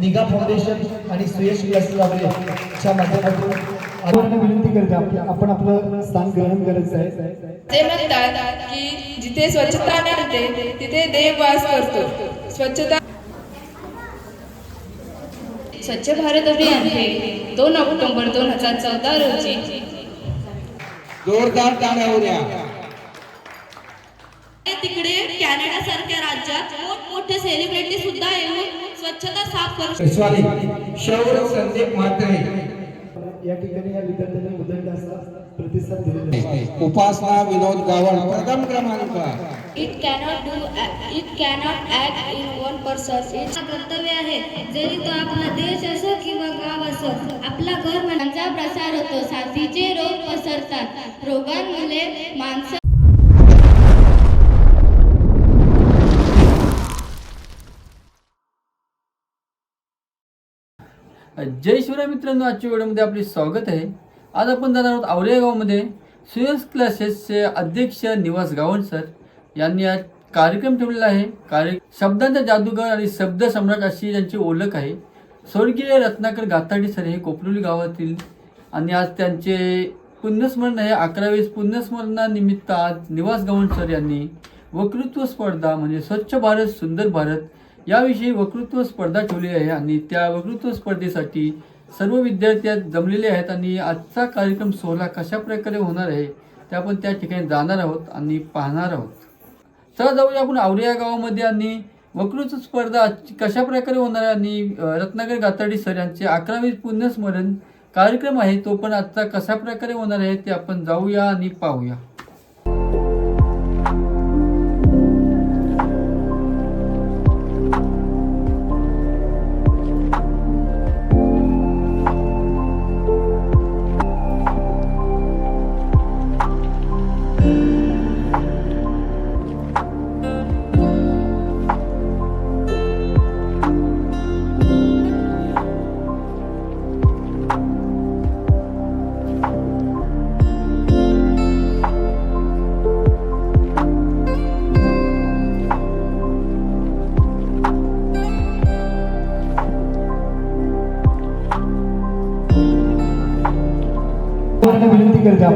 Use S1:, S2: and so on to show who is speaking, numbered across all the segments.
S1: निगा फाउंडेशन आणि सुयश क्लासेस च्या माध्यमातून आपण विनंती करते आपल्या आपण आपलं स्थान ग्रहण करायचं आहे.
S2: ते म्हणतात की जिथे स्वच्छता नसते तिथे देव वास करतो. स्वच्छता स्वच्छ भारत अभियान हे दोन ऑक्टोबर दोन हजार चौदा रोजी
S3: जोरदार टाळ्या होऊ द्या.
S4: तिकडे कॅनडा सारख्या राज्यात मोठमोठे सेलिब्रिटी सुद्धा येऊन स्वच्छता साफ करू
S3: सॉरी शौर्य संदीप म्हात्रे
S1: या ठिकाणी या विद्यार्थ्यांनी उदंड असा प्रतिसाद दिलेला आहे.
S3: उपासना विनोद गावड प्रथम क्रमांक.
S4: It cannot do it cannot act in one person it कर्तव्य आहे. जरी तो आपला देश असो किंवा गाव असो आपला घर मनाचा प्रसार होतो. साथीचे रोग पसरतात. रोगांमुळे माणसं
S5: जय शिवराय मित्रांनो आजच्या व्हिडिओमध्ये आपले स्वागत आहे. आज आपण जाणार आहोत आवले गावामध्ये सुयस क्लासेसचे अध्यक्ष निवास गावण सर यांनी आज कार्यक्रम ठेवलेला आहे. कार्य शब्दांचा जादूगार आणि शब्द सम्राट अशी त्यांची ओळख आहे. स्वर्गीय रत्नाकर गाथाडी सर हे कोपरोली गावातील आणि आज त्यांचे पुण्यस्मरण आहे. अकरावीस पुण्यस्मरणानिमित्त आज निवास गावण सर यांनी वक्तृत्व स्पर्धा म्हणजे स्वच्छ भारत सुंदर भारत याविषयी वक्तृत्व स्पर्धा ठेवली आहे आणि त्या वक्तृत्व स्पर्धेसाठी सर्व विद्यार्थी जमलेले आहेत आणि आजचा कार्यक्रम सोहळा कशा प्रकारे होणार आहे ते आपण त्या ठिकाणी जाणार आहोत आणि पाहणार आहोत. चला जाऊया आपण आवरिया गावामध्ये आणि वक्तृत्व स्पर्धा कशा प्रकारे होणार आहे आणि रत्नागर रत्नाकर गाताडी सर यांचे अकरावी पुण्यस्मरण कार्यक्रम आहे तो पण आजचा कशा प्रकारे होणार आहे ते आपण जाऊया आणि पाहूया.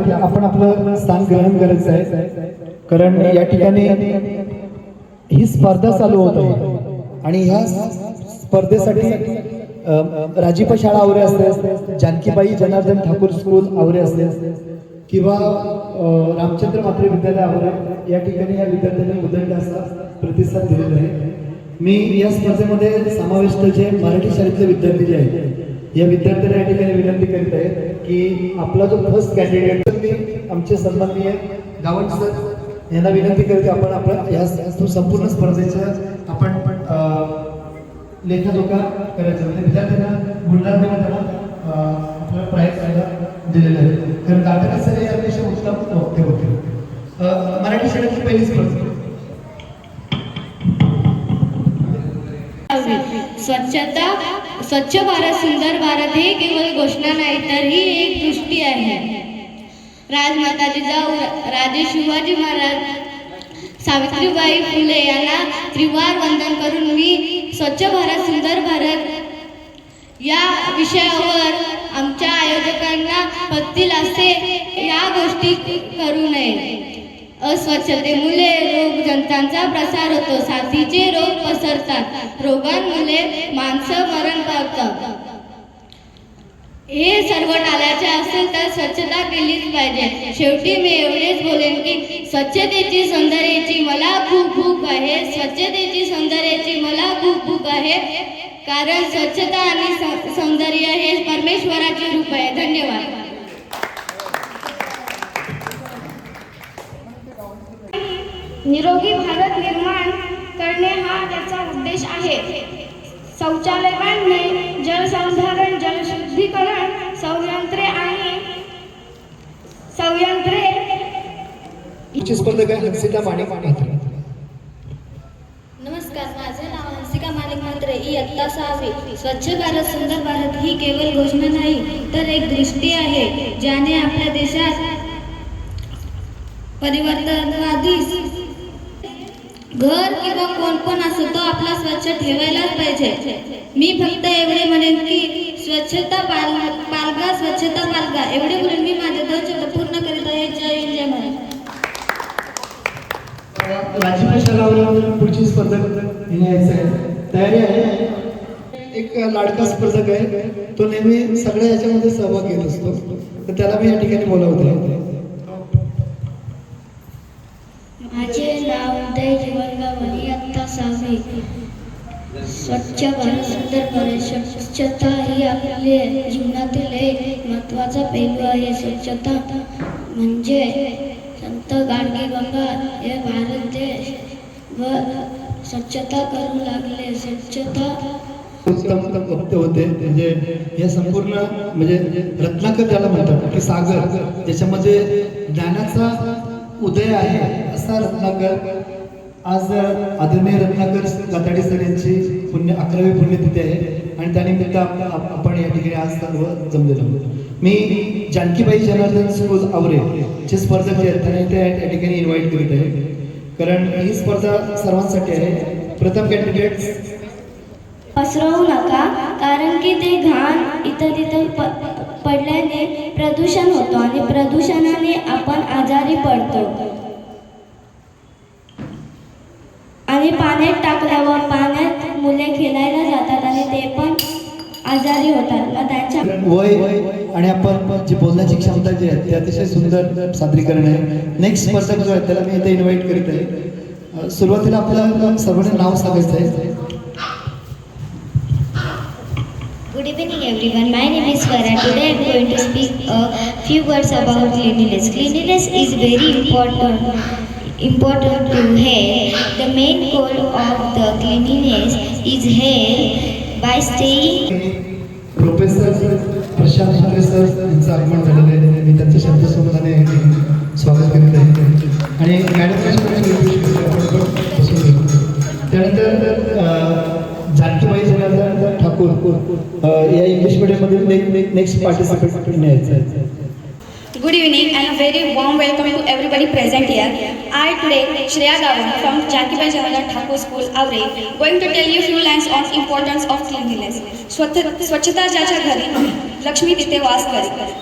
S1: विनंती आपण आपलं स्थान ग्रहण करायचं आहे. कारण या ठिकाणी ही स्पर्धा चालू होत आहे. आणि ह्या स्पर्धेसाठी अ, राजीपा शाळा आवरे असते जानकीबाई जनार्दन ठाकूर स्कूल आवरे असते किंवा रामचंद्र मात्रे विद्यालय आवरे या ठिकाणी या विद्यार्थ्यांनी उदंड असा प्रतिसाद दिलेला आहे. मी या स्पर्धेमध्ये समाविष्ट जे मराठी शाळेतले विद्यार्थी जे आहेत या विद्यार्थ्यांना या ठिकाणी विनंती करीत आहे की आपला जो फर्स्ट कॅन्डिडेट मी आमचे सन्माननीय गावंड सर यांना विनंती करते आपण आपण या संपूर्ण स्पर्धेच्या आपण लेखाजोखा करायचं. म्हणजे विद्यार्थ्यांना बुलढाणा त्यांना अं, आपल्याला प्राईज दिलेलं आहे कारण दादा सर हे अतिशय उत्तम वक्ते होते. मराठी शाळेची पहिली स्पर्धा.
S4: स्वच्छता स्वच्छ भारत सुंदर भारत ही केवळ घोषणा नाही तर ही एक दृष्टी आहे. राजमाता जिजाऊ राजे शिवाजी महाराज सावित्रीबाई फुले यांना त्रिवार वंदन करून मी स्वच्छ भारत सुंदर भारत या विषयावर आमच्या आयोजकांना पत्तील असे या गोष्टी करू नये. अस्वच्छतेमुळे रोग जंतांचा प्रसार होतो. साथीचे रोग पसरतात. रोगांमुळे माणसं मरण पावतात. हे सर्व टाळायचे असेल तर स्वच्छता केलीच पाहिजे. शेवटी मी एवढेच बोलेन की स्वच्छतेची सौंदर्याची मला खूप भूक आहे. स्वच्छतेची सौंदर्याची मला खूप भूक आहे. कारण स्वच्छता आणि सौंदर्य हे परमेश्वराचे रूप आहे. धन्यवाद.
S6: निरोगी भारत निर्माण करणे हा त्याचा उद्देश आहे. शौचालय बांधणे जलसंधारण जलशुद्धीकरण संयंत्रे आणि संयंत्रे
S1: स्पर्धक आहे हंसिता माणिक म्हात्रे
S4: नमस्कार माझे नाव हंसिका मालिक मंत्रे. इयत्ता सहावी. स्वच्छ भारत सुंदर भारत ही केवळ घोषणा नाही तर एक दृष्टी आहे ज्याने आपल्या देशात परिवर्तनवादी
S7: घर किंवा कोण पण असो तो आपला स्वच्छ ठेवायलाच पाहिजे. मी फक्त एवढे म्हणेन की स्वच्छता पाल पालगा स्वच्छता पालगा एवढे म्हणून मी माझे दोन शब्द पूर्ण करीत आहे. जय हिंद जय महाराज
S1: राज्य पुढची स्पर्धा तयारी आहे एक लाडका स्पर्धक आहे. तो नेहमी सगळ्या याच्यामध्ये सहभाग घेत असतो. तर त्याला मी या ठिकाणी बोलवतो
S8: इयत्ता स्वच्छ भारत सुंदर भारत स्वच्छता ही आपल्या जीवनातील एक महत्त्वाचा पैलू आहे. स्वच्छता म्हणजे संत गाडगे बाबा हे भारत देश व स्वच्छता करू लागले. स्वच्छता
S1: उत्तम उत्तम होते. म्हणजे हे संपूर्ण म्हणजे रत्नाकर ज्याला म्हणतात की सागर ज्याच्यामध्ये ज्ञानाचा उदय आहे असा रत्नाकर आज आदरणीय रत्नाकर गाताडे सर यांची पुण्य अकरावी पुण्यतिथी आहे आणि त्यानिमित्त आपण या ठिकाणी आज सर्व जमलेलो मी जानकीबाई जनार्दन स्कूल आवरे जे स्पर्धक जे आहेत त्यांना इथे या ठिकाणी इन्व्हाइट करीत आहे. कारण ही स्पर्धा सर्वांसाठी आहे. प्रथम कॅन्डिडेट
S8: पसरवू नका कारण की ते घाण इथं तिथं प पडल्याने प्रदूषण होतो आणि प्रदूषणाने आपण आजारी पडतो. आणि पाण्यात टाकल्यावर पाण्यात मुले खेळायला जातात आणि ते पण आजारी होतात मग त्यांच्या
S1: वय आणि आपण जी बोलण्याची क्षमता जी आहे ते अतिशय सुंदर सादरीकरण आहे नेक्स्ट स्पर्धक जो आहे त्याला मी इथे इन्व्हाइट करीत आहे सुरुवातीला आपल्याला सर्वांना नाव सांगायचं आहे
S8: Good evening everyone. My name is Farah. Today I am going to speak a few words about cleanliness. Cleanliness is very important important to health. The main goal of the cleanliness is health by staying
S1: professor Prashant Mhatre sir यांचं आगमन झालेलं आहे. मी त्यांचं शब्दसंधाने स्वागत करीत आहे. आणि madam त्यानंतर जानकीबाई जनार्दन ठाकूर या इंग्लिश मीडियममधील नेक्स्ट पार्टिसिपेट न्यायचं आहे.
S9: Good evening and a very warm welcome to everybody present here. I today, Shreya Gavan from Jankibai Jawaharlal Thakur School, Avre, going to tell you few lines on importance of cleanliness. Swachhata jacha ghari, Lakshmi tite vas.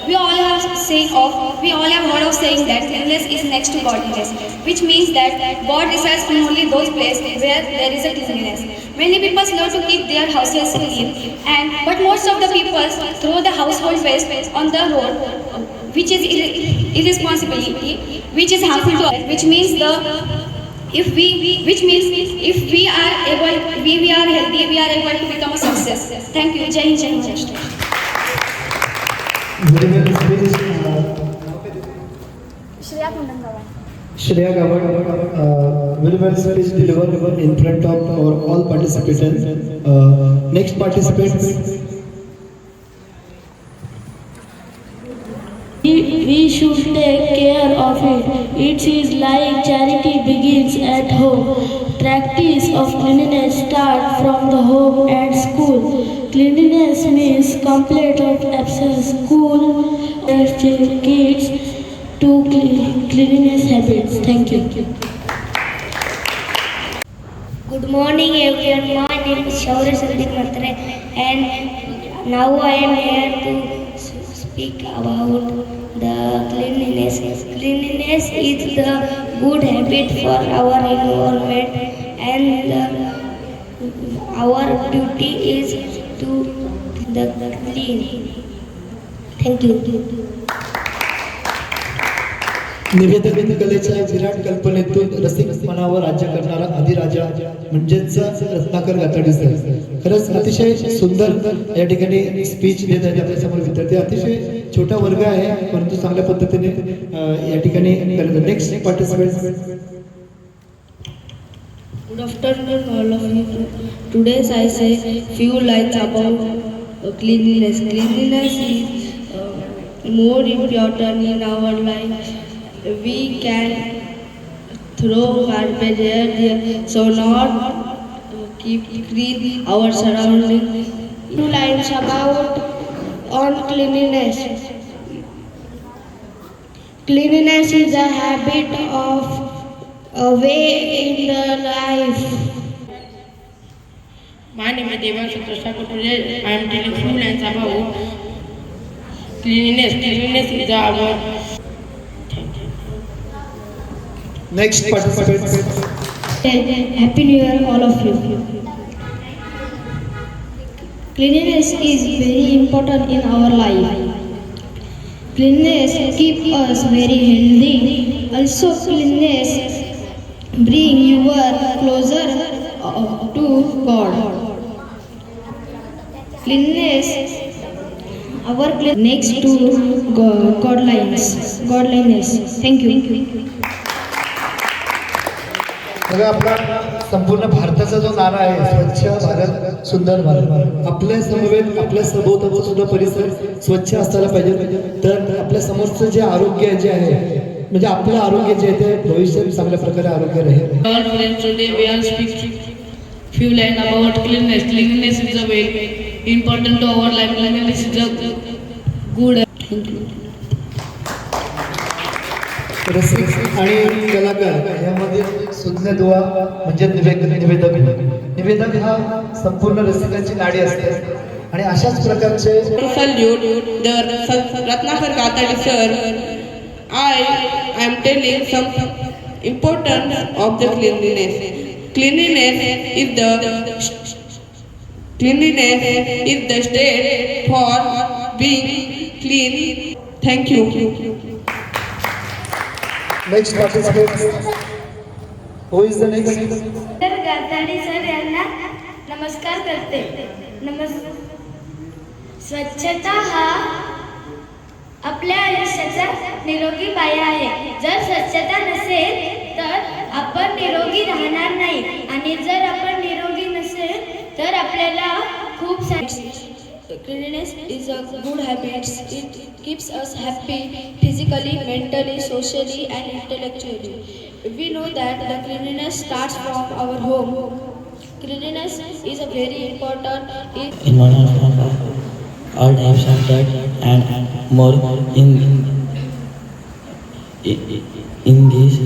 S9: We all have saying of, we all have heard of saying that cleanliness is next to godliness, which means that God resides in only those places where there is a cleanliness. Many people love to keep their houses clean, and but most of the people throw the household waste on the road which is irre- irresponsibility which is harmful to us which means the if we which means if we are able we, we are healthy we are able to become a success thank you jai hind jai maharashtra
S1: Very well speech. Shreya Gawad, uh, very well speech delivered in front of our all participants. Uh, next participant,
S10: We should take care of it. It is like charity begins at home. Practice of cleanliness starts from the home and school. Cleanliness means complete of absence. School teach kids to cle- cleanliness habits. Thank you.
S8: Good morning everyone. My name is Shaurya Sandeep Matre and now I am here to speak about the cleanliness. Cleanliness is the good habit for our environment and the, our duty is to the clean. Thank you.
S1: निवेदन कलेच्या विराट कल्पनेतून रसिक मनावर राज्य करणारा अधिराजा म्हणजेच Ratnakar गाताडे sir खरंच अतिशय सुंदर या ठिकाणी स्पीच देत आहेत आपल्यासमोर विद्यार्थी अतिशय छोटा वर्ग आहे परंतु चांगल्या पद्धतीने या ठिकाणी करत next participant
S10: Good afternoon, all of you. Today I say few lines about uh, cleanliness. Cleanliness is uh, more important in our life. We can throw garbage here, so not keep clean our surroundings.
S8: Two lines about on cleanliness. Cleanliness is a habit of
S6: a way in the life.
S11: My name is Devanshu. Today I am telling few lines about cleanliness. Cleanliness is our
S1: Next participant.
S6: Happy New Year, all of you. Cleanliness is very important in our life. Cleanliness keeps us very healthy. Also, cleanliness bring you closer uh, to God. Cleanliness, our next to God, Godliness. Godliness. Thank you.
S1: बघा आपला संपूर्ण भारताचा जो नारा आहे स्वच्छ भारत सुंदर भारत आपल्या समवेत आपल्या सभोवताचा सुद्धा परिसर स्वच्छ असायला पाहिजे तर आपल्या समोरचं जे आरोग्य जे आहे म्हणजे आपलं आरोग्य जे आहे ते भविष्यात चांगल्या प्रकारे आरोग्य राहील
S11: few lines about cleanliness. Cleanliness is a very important to our life. Cleanliness is a good. Thank you.
S1: रसिक आणि कलाकार यामध्ये सुज्ञ दुवा म्हणजे निवेदक निवेदक निवेदक हा संपूर्ण रसिकांची नाडी असते आणि अशाच प्रकारचे
S11: the Ratnakar Gathadi sir. I am telling some importance of the cleanliness. Cleanliness is the cleanliness is the state for being clean. Thank you.
S1: Next participant who is the next
S6: तर गाताडे सर यांना नमस्कार करते नमस् स्वच्छता हा आपल्या आयुष्याचा निरोगी पाया आहे जर स्वच्छता नसेल तर आपण निरोगी राहणार नाही आणि जर आपण निरोगी नसेल तर आपल्याला खूप सारे
S12: Cleanliness is a good habit. It keeps us happy physically, mentally, socially, and intellectually. We know that the cleanliness starts from our home. Cleanliness is a very important.
S13: In one of all types of that and more in in this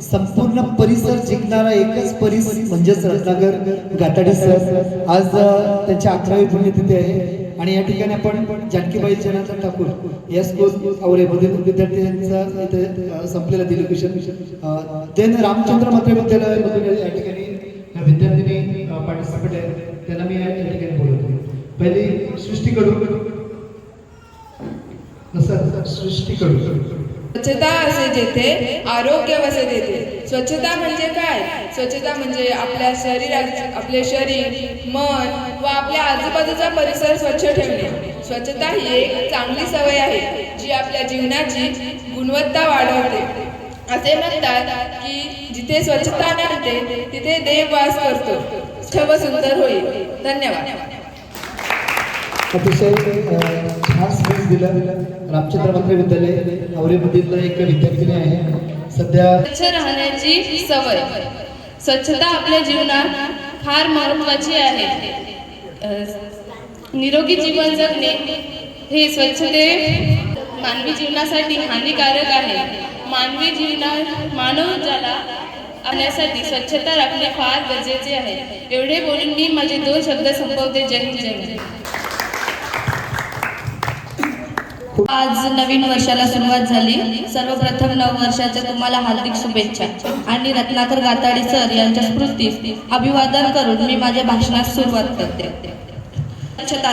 S1: संपूर्ण परिसर जिंकणारा एकच परिस म्हणजेच Ratnakar गाताडे sir आज अ, त्यांची अकरावी पुण्यतिथी आहे आणि या ठिकाणी आपण जानकीबाई जनार्दन ठाकूर या स्कूल आवरेमधील विद्यार्थ्यांचा इथे अ, संपलेलं एज्युकेशन देन रामचंद्र मात्रे विद्यालयामधून या ठिकाणी विद्यार्थ्यांनी विद्यार्थिनी पार्टिसिपेट आहे त्यांना मी या या ठिकाणी बोलवतो. पहिली सृष्टीकडून. सर सृष्टीकडून.
S2: स्वच्छता असे जेथे आरोग्य वसे देते स्वच्छता म्हणजे काय? स्वच्छता म्हणजे आपल्या शरीराचे आपले शरीर मन व आपल्या आजूबाजूचा परिसर स्वच्छ ठेवणे. स्वच्छता ही एक चांगली सवय आहे जी आपल्या जीवनाची गुणवत्ता वाढवते. असे म्हणतात की जिथे स्वच्छता नसते तिथे देव वास करतो. स्वच्छ व सुंदर होईल धन्यवाद.
S1: दिलं. रामचंद्र मंत्र विद्यालय आवरेमधील एक विद्यार्थिनी आहे. सध्या
S2: स्वच्छ राहण्याची सवय. स्वच्छता आपल्या जीवनात फार महत्वाची आहे. निरोगी जीवन जगणे हे स्वच्छते मानवी जीवनासाठी हानिकारक आहे. मानवी जीवनात मानव ज्याला आणण्यासाठी स्वच्छता राखणे फार गरजेचे आहे. एवढे बोलून मी माझे दोन शब्द संपवते. जय हिंद जय
S11: आज नवीन वर्षाला सुरुवात झाली. सर्वप्रथम नववर्षाच्या तुम्हाला हार्दिक शुभेच्छा. आणि रत्नाकर गाताडी सर यांच्या स्मृतीस अभिवादन करून मी माझ्या भाषणास सुरुवात करते. स्वच्छता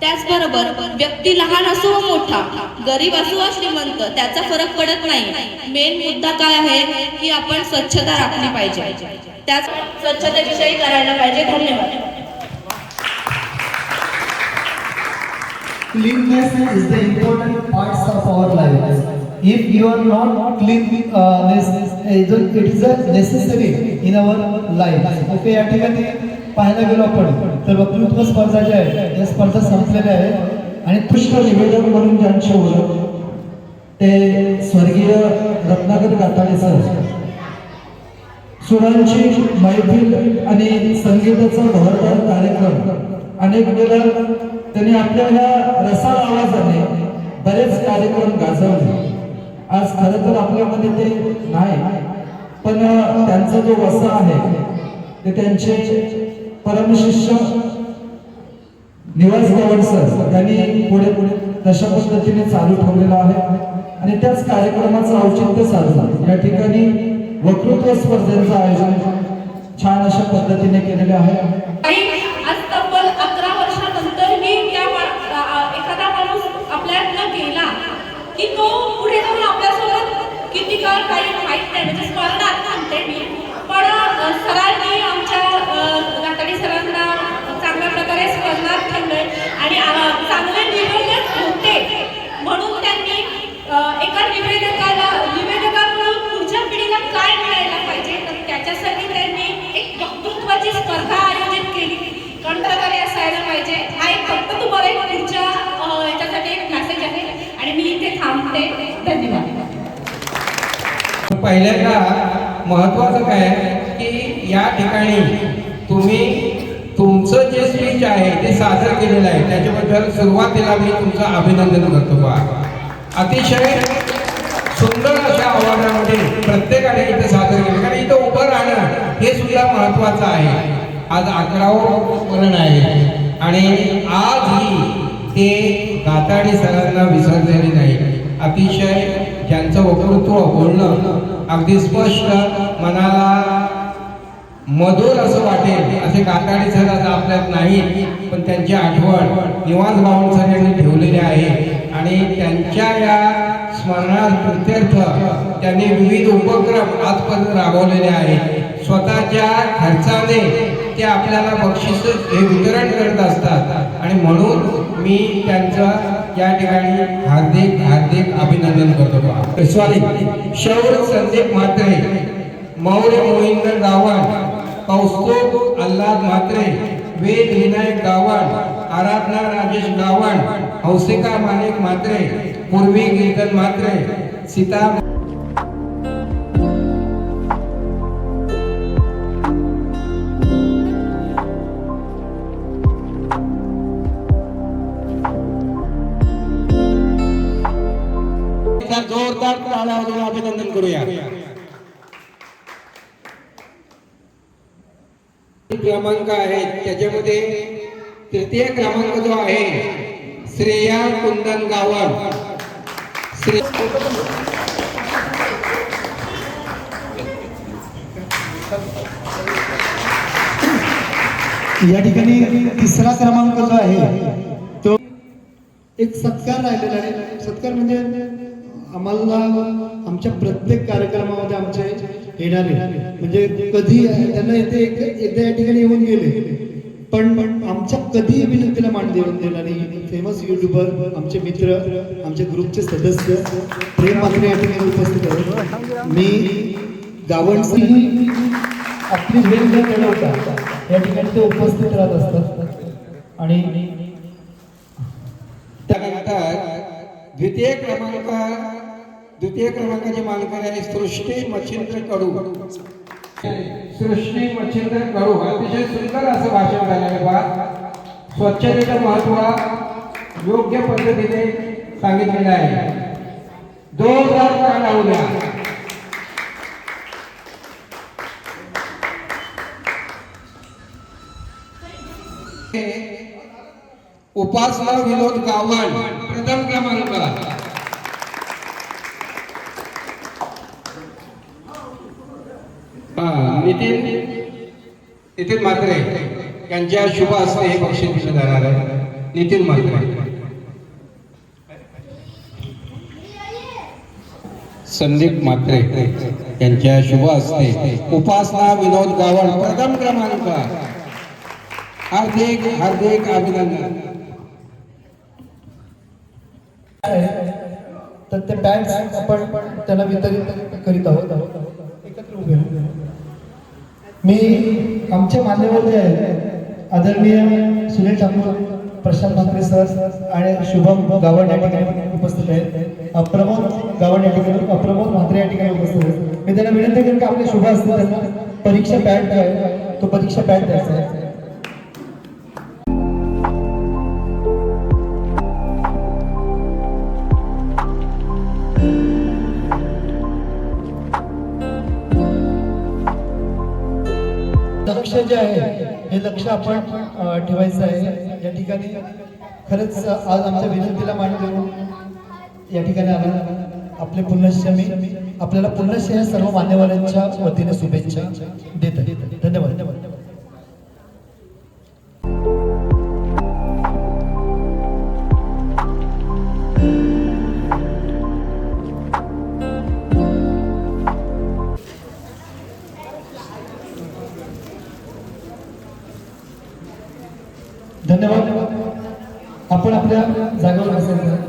S11: त्याचबरोबर व्यक्ती लहान असो व मोठा गरीब असो व श्रीमंत त्याचा फरक पडत नाही. मेन मुद्दा काय आहे? की आपण स्वच्छता राखली पाहिजे. त्याच स्वच्छतेविषयी करायला पाहिजे. धन्यवाद.
S1: Cleanliness is the important parts of our life. If you are not clean, uh, it is a necessary in our life. Okay, या ठिकाणी पाहायला गेलो आपण तर वक्तृत्व स्पर्धा ज्या आहेत या स्पर्धा संपलेल्या आहेत आणि पुष्कळ निवेदक म्हणून ज्यांची ओळख ते स्वर्गीय रत्नाकर गाताडे सर सुरांची मैफिल आणि संगीताचा भरदार कार्यक्रम अनेक वेळा त्यांनी आपल्या ह्या रसाळ आवाजाने
S14: बरेच कार्यक्रम गाजवले. आज खरं तर आपल्यामध्ये ते नाही पण त्यांचा जो वसा आहे ते त्यांचे परमशिष्य निवास गवड सर त्यांनी पुढे पुढे तशा पद्धतीने चालू ठेवलेला आहे. आणि त्याच कार्यक्रमाचं औचित्य साधलं या ठिकाणी वक्तृत्व स्पर्धेचं आयोजन छान अशा पद्धतीने केलेले आहे
S15: आणि आज तब्बल अकरा वर्षानंतरही त्या मा- आ- आ- एखादा माणूस केला की तो पुढे जाऊन आपल्यासोबत किती काळ काही माहीत नाही. म्हणजे स्मरणात म्हणते मी. पण सरांनी आमच्या अ, सरांना चांगल्या प्रकारे स्मरणात ठेवलंय आणि चांगले निवेदक होते. म्हणून त्यांनी एका निवेदकाला निवेदकाकडून पुढच्या पिढीला काय मिळायला पाहिजे तर त्याच्यासाठी त्यांनी एक वक्तृत्वाची स्पर्धा आयोजित केली कंठकारी असायला पाहिजे हा एक फक्त तुम्हाला एक पुढच्या अ, याच्यासाठी एक मेसेज आहे आणि मी इथे थांबते धन्यवाद
S3: पहिल्यांदा महत्वाचं काय की या ठिकाणी तुम्ही तुमचं जे स्पीच आहे ते सादर केलेलं आहे. त्याच्याबद्दल सुरुवातीला मी तुमचं अभिनंदन करतो बा अतिशय सुंदर अशा आव्हानामध्ये प्रत्येकाने इथे सादर केलं. कारण इथं उभं राहणं हे सुद्धा महत्वाचं आहे. आज अकरावं वरण आहे. आणि आजही ते दाताडी सरांना विसरलेले नाही. अतिशय ज्यांचं वक्तृत्व बोलणं अगदी स्पष्ट मनाला मधुर असं वाटेल असे काताडी सर आता आपल्यात नाही पण त्यांची आठवण निवास गावण सर यांनी ठेवलेली आहे. आणि त्यांच्या या स्मरणार्थार्थ त्यांनी विविध उपक्रम आजपर्यंत राबवलेले आहेत स्वतःच्या खर्चाने ते आपल्याला बक्षीस हे वितरण करत असतात. आणि म्हणून मी त्यांचं या ठिकाणी हार्दिक हार्दिक अभिनंदन करतो सॉरी शौर संदीप म्हात्रे मौर्य मोहिंदर गावण कौस्तुभ अल्लाद म्हात्रे वेद विनायक गावण आराधना राजेश गावण हौसिका माणिक म्हात्रे पूर्वी कीर्तन म्हात्रे सीता जोरदार टाळ्या वाजवून अभिनंदन करूया. क्रमांक आहेत. त्याच्यामध्ये तृतीय क्रमांक जो आहे श्रेया कुंदन गावण श्रे
S1: या ठिकाणी तिसरा क्रमांक जो आहे तो एक सत्कार राहिलेला आहे. सत्कार म्हणजे आम्हाला आमच्या प्रत्येक कार्यक्रमामध्ये आमचे येणारे म्हणजे कधी त्यांना येते एकदा या ठिकाणी येऊन गेले. पण पण आमच्या कधीही विनंतीला मान देऊन दिला नाही. फेमस युट्यूबर आमचे मित्र आमचे ग्रुपचे सदस्य प्रेम मात्र या ठिकाणी उपस्थित आहेत. मी गावण आपली वेळ न घडवता या ठिकाणी ते उपस्थित राहत असतात. आणि
S3: त्या द्वितीय क्रमांक द्वितीय क्रमांकाची मानकरी आहे सृष्टी मच्छिंद्र कडू. सृष्टी मच्छिंद्र कडू. अतिशय सुंदर असं भाषण झालं आहे. बा स्वच्छतेचं महत्त्व योग्य पद्धतीने सांगितलेलं आहे. जोरदार टाळ्या लावू द्या. उपासना विनोद गावण प्रथम क्रमांक हा नितीन नितीन मात्रे यांच्या शुभ हस्ते हे बक्षीस दिलं जाणार आहे. नितीन मात्रे. संदीप मात्रे यांच्या शुभ हस्ते उपासना विनोद गावण प्रथम क्रमांक. हार्दिक हार्दिक अभिनंदन.
S1: तर ते बॅग्स आपण त्याला वितरित करीत आहोत. एकत्र उभे राहू. मी आमचे मान्यवर जे आहेत आदरणीय सुनील ठाकूर प्रशांत म्हात्रे सर आणि शुभम गावड या ठिकाणी उपस्थित आहेत. अ, प्रमोद या ठिकाणी अ, प्रमोद म्हात्रे या ठिकाणी उपस्थित आहेत. मी त्यांना विनंती करेन की आपले शुभ असतील त्यांना परीक्षा पॅड जो आहे तो परीक्षा पॅड द्यायचा आहे. जे आहे हे लक्ष आपण ठेवायचं आहे. या ठिकाणी खरंच आज आमच्या विनंतीला मान देऊन या ठिकाणी आला. आपले पुनश्य मी आपल्याला पुनश्च या सर्व मान्यवरांच्या वतीने शुभेच्छा देत धन्यवाद धन्यवाद. आपल्या जागेवर बसायचं.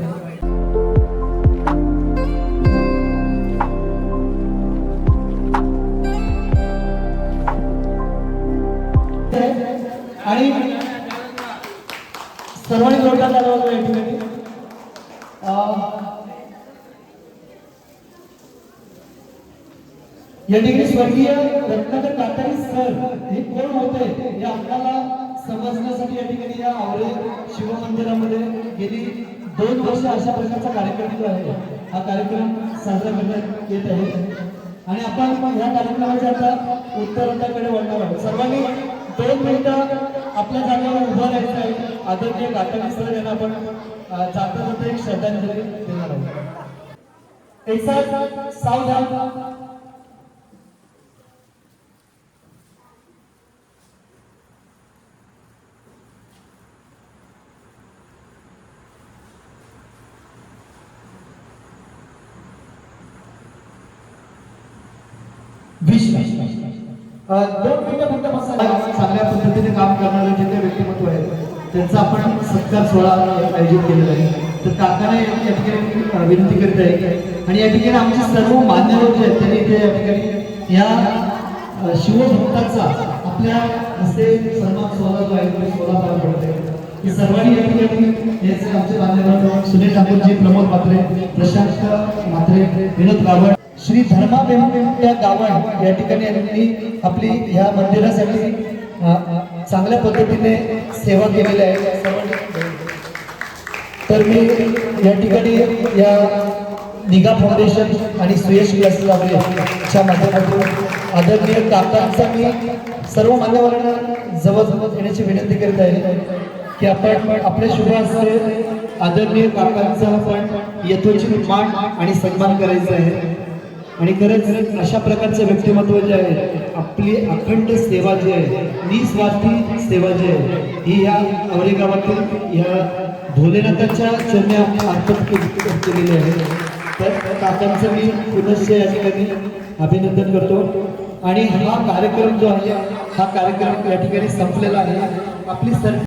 S1: आणि सर्वांनी जोरदार झाला होता या ठिकाणी. या ठिकाणी स्वर्गीय रत्नाकर कातारी सर हे कोण होते हे आपल्याला समजण्यासाठी या ठिकाणी या आवरे शिवमंदिरामध्ये गेली दोन वर्ष अशा प्रकारचा कार्यक्रम जो आहे हा कार्यक्रम साजरा करण्यात येत आहे. आणि आपण या कार्यक्रमाच्या आता उत्तराकडे वळणार आहोत. सर्वांनी दोन मिनिटं आपल्या जागेवर उभं राहायचं आहे. आदरणीय कातारी सर यांना आपण जाता जाता एक श्रद्धांजली देणार आहोत. एक साथ सावधान विश्व अ, दोन मिनिटं फक्त चांगल्या पद्धतीने काम करणारे जे काही व्यक्तिमत्व आहेत त्यांचा आपण सत्कार सोहळा आयोजित केलेला आहे. तर काकाने या ठिकाणी विनंती करीत आहे. आणि या ठिकाणी आमचे सर्व मान्यवर जे आहेत त्यांनी इथे या ठिकाणी या शिवभक्तांचा आपल्या हस्ते सन्मान सोहळा जो आहे तो सोहळा पार पडत आहे. सर्वांनी या ठिकाणी हे आमचे मान्यवर सुनील ठाकूरजी प्रमोद मात्रे प्रशांत मात्रे विनोद गावड श्री धर्मा या गावण या ठिकाणी यांनी आपली ह्या मंदिरासाठी चांगल्या पद्धतीने सेवा केलेली आहे. तर मी या ठिकाणी या निगा फाउंडेशन आणि सुयश क्लासेस च्या माध्यमातून आदरणीय काकांचा मी सर्व मान्यवरांना जवळजवळ येण्याची विनंती करीत आहे की आपण आपल्या शुभ हस्ते आदरणीय काकांचा आपण यथोचित मान आणि सन्मान करायचा आहे. आणि खरंच अशा प्रकारचं व्यक्तिमत्व जे आहे आपली अखंड सेवा जी आहे निस्वार्थी सेवा जी आहे ही या औरंगाबादतील या भोलेनाथाच्या चरणे अर्पण केलेली आहे. तर काकांचं मी पुनश्च या ठिकाणी अभिनंदन करतो. आणि हा कार्यक्रम जो आहे हा कार्यक्रम या ठिकाणी संपलेला आहे. आपली सर